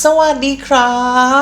สวัสดีครั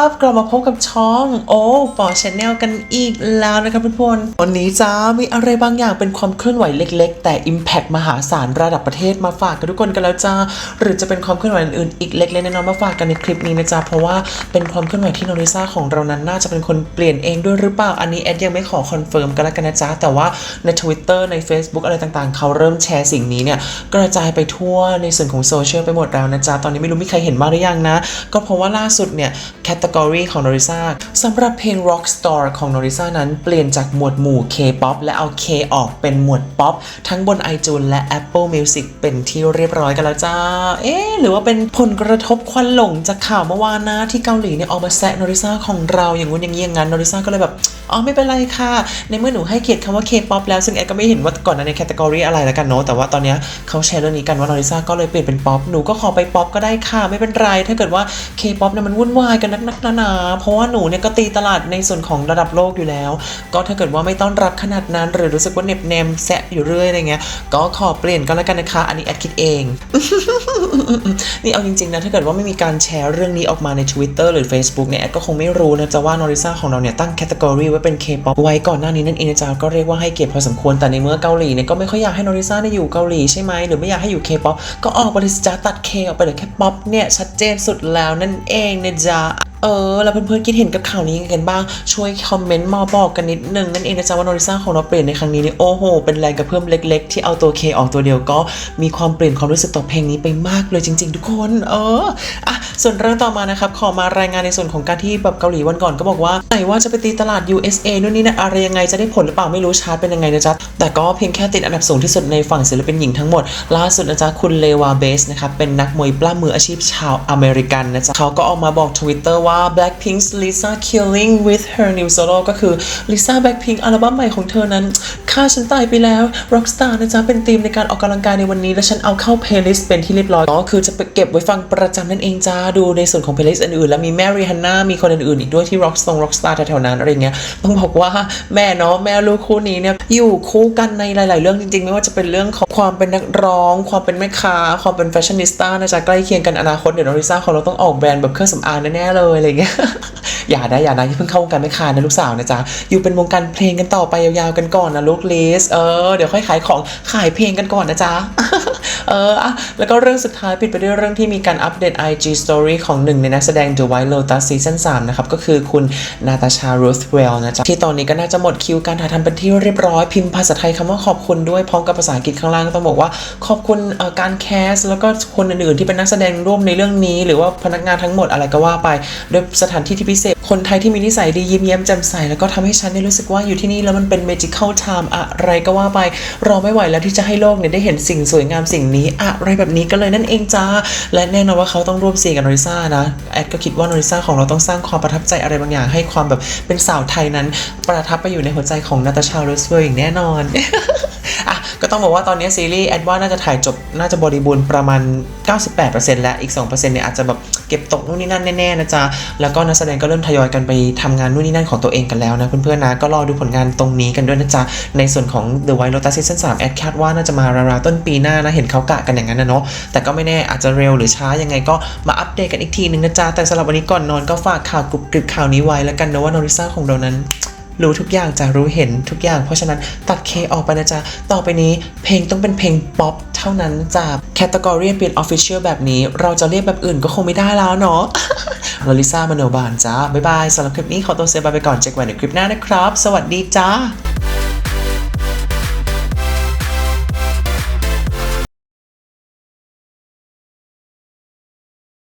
บ กลับมาพบกับช่องโอ้ปอชแนลกันอีกแล้วนะครับเพื่อนๆวันนี้จ้ามีอะไรบางอย่างเป็นความเคลื่อนไหวเล็ก ๆ แต่ Impact มหาศาลระดับประเทศมาฝากกันทุกคนกันแล้วจ้าหรือจะเป็นความเคลื่อนไหวอื่นๆอีกเล็กๆน้อยๆมาฝากกันในคลิปนี้นะจ๊ะเพราะว่าเป็นความเคลื่อนไหวที่โนริซ่าของเรานั้นน่าจะเป็นคนเปลี่ยนเองด้วยหรือเปล่าอันนี้แอดยังไม่ขอคอนเฟิร์มกันแล้วกันนะจ๊ะแต่ว่าใน Twitter ใน Facebook อะไรต่างๆ เขาเริ่มแชร์สิ่งนี้เนี่ยกระจายไปทั่วในส่วนของโซเชียลไปหมดแล้วนะจ๊ะตอนนี้ไม่รู้มีใครเห็นบ้างหรือยังนะก็เพราะว่าล่าสุดเนี่ย แคตตากรีของโนริซ่าสำหรับเพลง Rockstar ของโนริซ่านั้นเปลี่ยนจากหมวดหมู่ K-POP และเอา K ออกเป็นหมวด POP ทั้งบน iTunes และ Apple Music เป็นที่เรียบร้อยกันแล้วจ้า เอ๊หรือว่าเป็นผลกระทบควันหลงจากข่าวเมื่อวานนะ ที่เกาหลีเนี่ยออกมาแซะโนริซ่าของเราอย่างงู้นอย่างนี้อย่างนั้นโนริซ่าก็เลยแบบอ๋อไม่เป็นไรค่ะ ในเมื่อหนูให้เกียรติคำว่า K-POP แล้วซึ่งแอดก็ไม่เห็นว่าก่อนหน้าในแคตตากรีอะไรแล้วกันเนาะแต่ว่าตอนเนี้ยเขาแชร์เรื่องนี้กันว่าโนริซ่าก็เลยเปลี่ยนเป็นป๊อปหนูก็ขอไปป๊อปก็ได้ค่ะ ไม่เป็นไร ถ้าเกิดว่า K-POP เนี่ยมันวุ่นวายกันนักหนาเพราะว่าหนูเนี่ยก็ตีตลาดในส่วนของระดับโลกอยู่แล้ว ก็ถ้าเกิดว่าไม่ต้อนรับขนาดนั้น หรือรู้สึกว่าเหน็บแนมแซะอยู่เรื่อยอะไรเงี้ย ก็ขอเปลี่ยนก็แล้วกันนะคะ อันนี้แอดคิดเอง นี่เอาจริงๆนะถ้าเกิดว่าไม่มีการแชร์เรื่องนี้ออกมาใน Twitter หรือ Facebook เนี่ยแอดก็คงไม่รู้นะจะว่านอริซาของเราเนี่ยตั้งแคตตากรีไว้เป็น K-POP ไว้ก่อนหน้านี้นั่นเองนะจ๊ะก็เรียกว่าให้เกียรติพอสมควรแต่ในเมื่อเกาหลีเนี่ยก็ไม่ค่อยอยากให้นอริซาได้อยู่เกาหลีใช่ไหมหรือไม่อยากให้อยู่ K-POP ก็ออกบริษัทตัด K ออกไปเหลือแค่ POP เนี่ยชัดเจนสุดแล้วนั่นเองนะจ๊ะ เออ แล้วเพื่อนๆคิดเห็นกับข่าวนี้ยังไงกันบ้าง ช่วยคอมเมนต์มาบอกกันนิดนึง นั่นเองนะจ๊ะว่านอริซ่าของเราเปลี่ยนในครั้งนี้นี่โอ้โห เป็นแรงกระเพื่อมเล็ก ๆ ที่เอาตัวเคออกตัวเดียวก็มีความเปลี่ยนความรู้สึกต่อเพลงนี้ไปมากเลยจริง ๆ ทุกคน เอออะส่วนเรื่องต่อมานะครับขอมารายงานในส่วนของการที่แบบเกาหลีวันก่อนก็บอกว่าไหนว่าจะไปตีตลาด USA นู่นนี่นะอะไรยังไงจะได้ผลหรือเปล่าไม่รู้ชาร์ตเป็นยังไงนะจ๊ะแต่ก็เพียงแค่ติดอันดับสูงที่สุดในฝั่งศิลปินหญิงทั้งหมดล่าสุดนะจ๊ะคุณเลวาเบสนะครับเป็นนักมวยปล้ำมืออาชีพชาวอเมริกันนะจ๊ะเขาก็ออกมาบอก Twitter ว่า Blackpink's Lisa killing with her new solo ก็คือ Lisa Blackpink อัลบั้มใหม่ของเธอนั้น ฆ่าฉันตายไปแล้ว Rockstar นะจ๊ะเป็นธีมในการออกกำลังกายในวันนี้ และฉันเอาเข้า playlist เป็นที่เรียบร้อยก็คือจะไปเก็บไว้ฟังประจำนั่นเองจ้าดูในส่วนของ playlist อื่นๆ แล้วมี Mary Hannah มีคนอื่นๆอีกด้วยที่ Rockstar Rockstar แถวๆนั้นอะไรเงี้ยต้องบอกว่าแม่เนาะแม่ลูกคู่นี้เนี่ยอยู่คู่กันในหลาย ๆ เรื่องจริง ๆ ไม่ว่าจะเป็นเรื่องของความเป็นนักร้อง ความเป็นแม่ค้า ความเป็นแฟชั่นนิสต้านะจ๊ะใกล้เคียงกันอนาคตเดี๋ยวน้องลิซ่าของเราต้องออกแบรนด์แบบเครื่องสำอางแน่ๆเลยอะไรเงี้ย อย่านะอย่านะที่เพิ่งเข้าวงการไม่คานนะลูกสาวนะจ๊ะอยู่เป็นวงการเพลงกันต่อไปยาวๆกันก่อนนะลูกลิสเออเดี๋ยวค่อยขายของขายเพลงกันก่อนนะจ๊ะ เอออะแล้วก็เรื่องสุดท้ายปิดไปด้วยเรื่องที่มีการอัปเดต IG Story ของหนึ่งในนักแสดง The White Lotus Season 3 นะครับ ก็คือคุณนาตาชา r ู t h w e l l นะจ๊ะที่ตอนนี้ก็น่าจะหมดคิวการถ่ายทำเป็นที่เรียบร้อยพิมพ์ภาษาไทยคำว่าขอบคุณด้วยพร้อมกับภาษาอังกฤษข้างล่างต้องบอกว่าขอบคุณการแคสแล้วก็คนอื่นๆที่เป็นนักแสดงร่วมในเรื่องนี้ หรือว่าพนักงานทั้งหมดอะไรก็ว่าไปด้วยสถานที่ที่พิเศษ คนไทยที่มีนิสัยดียิ้มแย้มแจ่มใสแล้วก็ทำให้ฉันได้รู้สึกว่าอยู่ที่นี่แล้วมันเป็น magical time อะไรก็ว่าไปรอไม่ไหวแล้วที่จะให้โลกเนี่ยได้เห็นสิ่งสวยงามสิ่งนี้อะไรแบบนี้ก็เลยนั่นเองจ้า และแน่นอนว่าเขาต้องร่วมซีกับโนริซ่านะ แอดก็คิดว่าโนริซ่าของเราต้องสร้างความประทับใจอะไรบางอย่าง ให้ความแบบเป็นสาวไทยนั้น ประทับไปอยู่ในหัวใจของนาตาชาโรสเวลอย่างแน่นอนอะ ก็ต้องบอกว่าตอนนี้ซีรีส์แอดว่าน่าจะถ่ายจบน่าจะบริบูรณ์ประมาณ 98%แล้วอีก 2%เนี่ยอาจจะแบบเก็บตกนู่นนี่นั่นแน่ๆนะจ๊ะ แล้วก็นักแสดงก็เริ่มทยอยกันไปทำงานนู่นนี่นั่นของตัวเองกันแล้วนะเพื่อนๆนะก็รอดูผลงานตรงนี้กันด้วยนะจ๊ะ ในส่วนของ The White Lotus Season 3แอดคาดว่าน่าจะมาราวๆต้นปีหน้านะเห็นเขากะกันอย่างนั้นนะเนาะแต่ก็ไม่แน่อาจจะเร็วหรือช้ายังไงก็มาอัปเดตกันอีกทีนึงนะจ๊ะแต่สำหรับวันนี้ก่อนนอนก็ฝากข่าวกรุบกริบข่าวนี้ไว้แล้วกันนะว่าโนริซ่าของเรานั้น รู้ทุกอย่างจะรู้เห็นทุกอย่าง เพราะฉะนั้นตัดเคออกไปนะจ๊ะ ต่อไปนี้เพลงต้องเป็นเพลงป๊อปเท่านั้นจากแคตตากรีเป็นออฟฟิเชียลแบบนี้ เราจะเรียกแบบอื่นก็คงไม่ได้แล้วเนาะลลิซ่ามโนบานจ้าบ๊ายบายสำหรับคลิปนี้ขอตัวเซบายไปก่อนเจอกันในคลิปหน้านะครับ สวัสดีจ้า